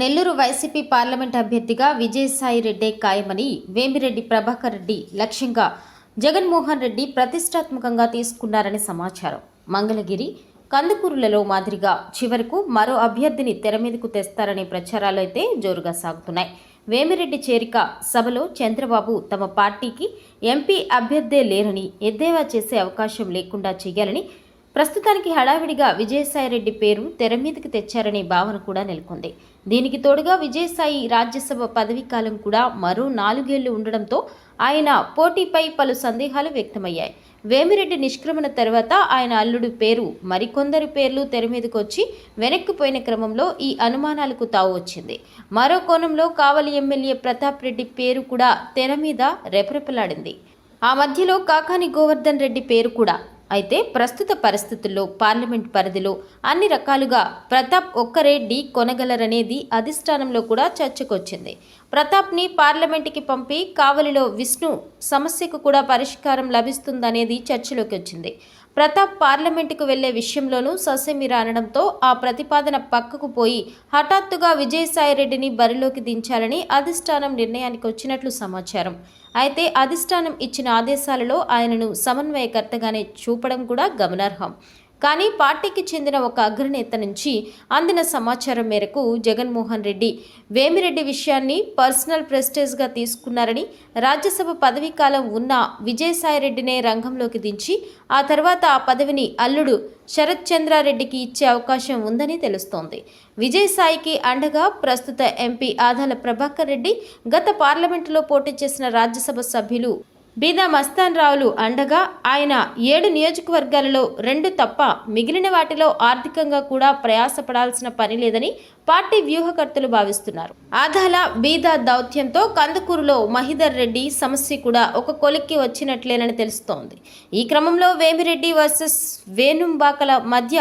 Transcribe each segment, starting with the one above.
Nellore YCP parliament అభ్యర్థిగా విజయసాయి రెడ్డే ఖాయమని వేమిరెడ్డి ప్రభాకర్ రెడ్డి లక్ష్యంగా జగన్మోహన్ రెడ్డి ప్రతిష్టాత్మకంగా తీసుకున్నారని సమాచారం. మంగళగిరి కందుకూరులలో మాదిరిగా చివరకు మరో అభ్యర్థిని తెర మీదకు తెస్తారనే ప్రచారాలు అయితే జోరుగా సాగుతున్నాయి. వేమిరెడ్డి చేరిక సభలో చంద్రబాబు తమ పార్టీకి ఎంపీ అభ్యర్థే లేరని ఎద్దేవా చేసే అవకాశం లేకుండా చేయాలని ప్రస్తుతానికి హడావిడిగా విజయసాయిరెడ్డి పేరు తెర మీదకి తెచ్చారనే భావన కూడా నెలకొంది. దీనికి తోడుగా విజయసాయి రాజ్యసభ పదవీకాలం కూడా మరో నాలుగేళ్ళు ఉండడంతో ఆయన పోటీపై పలు సందేహాలు వ్యక్తమయ్యాయి. వేమిరెడ్డి నిష్క్రమణ తర్వాత ఆయన అల్లుడు పేరు మరికొందరి పేర్లు తెర మీదకు వచ్చి వెనక్కిపోయిన క్రమంలో ఈ అనుమానాలకు తావు వచ్చింది. మరో కోణంలో కావలి ఎమ్మెల్యే ప్రతాప్ రెడ్డి పేరు కూడా తెర మీద రెపరెపలాడింది. ఆ మధ్యలో కాకాని గోవర్ధన్ రెడ్డి పేరు కూడా అయితే ప్రస్తుత పరిస్థితుల్లో పార్లమెంట్ పరిధిలో అన్ని రకాలుగా ప్రతాప్ ఒక్కరే ఢీ కొనగలరనేది అధిష్టానంలో కూడా చర్చకొచ్చింది. ప్రతాప్ని పార్లమెంటుకి పంపి కావలిలో విష్ణు సమస్యకు కూడా పరిష్కారం లభిస్తుందనేది చర్చలోకి వచ్చింది ప్రతాప్ పార్లమెంటుకు వెళ్ళే విషయంలోనూ ససేమిర అనడంతో ఆ ప్రతిపాదన పక్కకు పోయి హఠాత్తుగా విజయసాయిరెడ్డిని బరిలోకి దించాలని అధిష్టానం నిర్ణయానికి వచ్చినట్లు సమాచారం. అయితే అధిష్టానం ఇచ్చిన ఆదేశాలలో ఆయనను సమన్వయకర్తగానే చూ చూపడం కూడా గమనార్హం. కానీ పార్టీకి చెందిన ఒక అగ్రనేత నుంచి అందిన సమాచారం మేరకు జగన్మోహన్ రెడ్డి వేమిరెడ్డి విషయాన్ని పర్సనల్ ప్రెస్టేజ్గా తీసుకున్నారని రాజ్యసభ పదవీ కాలం ఉన్న విజయసాయిరెడ్డినే రంగంలోకి దించి ఆ తర్వాత ఆ పదవిని అల్లుడు శరత్ చంద్రారెడ్డికి ఇచ్చే అవకాశం ఉందని తెలుస్తోంది. విజయసాయికి అండగా ప్రస్తుత ఎంపీ ఆదాల ప్రభాకర్ రెడ్డి గత పార్లమెంటులో పోటీ చేసిన రాజ్యసభ సభ్యులు బీదా మస్తాన్ రావులు అండగా ఆయన ఏడు నియోజకవర్గాలలో రెండు తప్ప మిగిలిన వాటిలో ఆర్థికంగా కూడా ప్రయాసపడాల్సిన పని లేదని పార్టీ వ్యూహకర్తలు భావిస్తున్నారు. ఆధాల బీదా దౌత్యంతో కందుకూరులో మహిదర్ రెడ్డి సమస్య కూడా ఒక కొలిక్కి వచ్చినట్లేనని తెలుస్తోంది. ఈ క్రమంలో వేమిరెడ్డి వర్సెస్ వేణుంబాకల మధ్య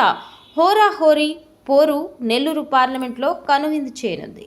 హోరాహోరీ పోరు నెల్లూరు పార్లమెంట్లో కనువిందు చేయనుంది.